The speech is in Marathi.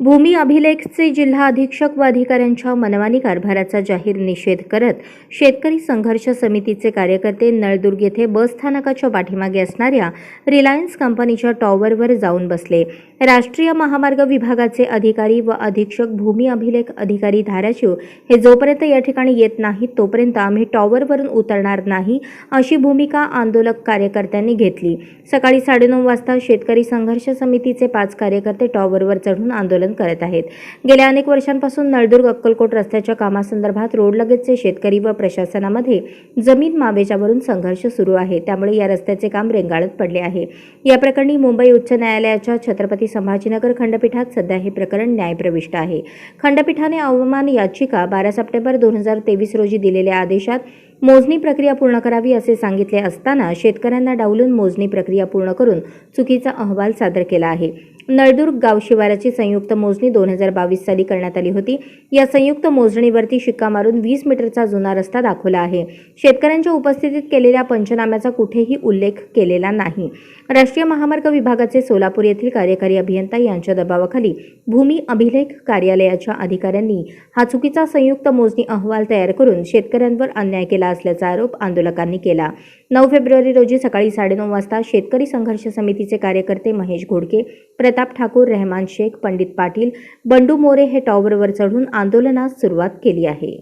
भूमी अभिलेखचे जिल्हा अधीक्षक व अधिकाऱ्यांच्या मनमानी कारभाराचा जाहीर निषेध करत शेतकरी संघर्ष समितीचे कार्यकर्ते नळदुर्ग येथे बस स्थानकाच्या पाठीमागे असणाऱ्या रिलायन्स कंपनीच्या टॉवरवर जाऊन बसले. राष्ट्रीय महामार्ग विभागाचे अधिकारी व अधीक्षक भूमी अभिलेख अधिकारी धाराशिव हे जोपर्यंत या ठिकाणी येत नाहीत तोपर्यंत आम्ही टॉवरवरून उतरणार नाही अशी भूमिका आंदोलक कार्यकर्त्यांनी घेतली. सकाळी साडेनऊ वाजता शेतकरी संघर्ष समितीचे पाच कार्यकर्ते टॉवरवर चढून आंदोलन करत आहेत. गेल्या अनेक वर्षांपासून नळदुर्ग अक्कलकोट रस्त्याच्या कामासंदर्भात रोडलगतचे शेतकरी व प्रशासनामध्ये जमीन मावेजावरून संघर्ष सुरू आहे. त्यामुळे या रस्त्याचे काम रेंगाळत पडले आहे. या प्रकरणी मुंबई उच्च न्यायालयाच्या छत्रपती संभाजीनगर खंडपीठात सध्या हे प्रकरण न्यायप्रविष्ट आहे. खंडपीठाने अवमान याचिका बारा सप्टेंबर दोन हजार तेवीस रोजी दिलेल्या आदेशात मोजणी प्रक्रिया पूर्ण करावी असे सांगितले असताना शेतकऱ्यांना डावलून मोजणी प्रक्रिया पूर्ण करून चुकीचा अहवाल सादर केला आहे. नळदुर्ग गाव शिवाराची संयुक्त मोजणी दोन हजार बावीस साली करण्यात आली होती. या संयुक्त मोजणीवरती शिक्का मारून वीस मीटरचा जुना रस्ता दाखवला आहे. शेतकऱ्यांच्या उपस्थितीत केलेल्या पंचनाम्याचा कुठेही उल्लेख केलेला नाही. राष्ट्रीय महामार्ग विभागाचे सोलापूर येथील कार्यकारी अभियंता यांच्या दबावाखाली भूमी अभिलेख कार्यालयाच्या अधिकाऱ्यांनी हा चुकीचा संयुक्त मोजणी अहवाल तयार करून शेतकऱ्यांवर अन्याय केला असल्याचा आरोप आंदोलकांनी केला. नऊ फेब्रुवारी रोजी सकाळी साडेनऊ वाजता शेतकरी संघर्ष समितीचे कार्यकर्ते महेश घोडके प्रताप ठाकूर रेहमान शेख पंडित पाटील बंडू मोरे हे टॉवरवर चढून आंदोलनास सुरुवात केली आहे.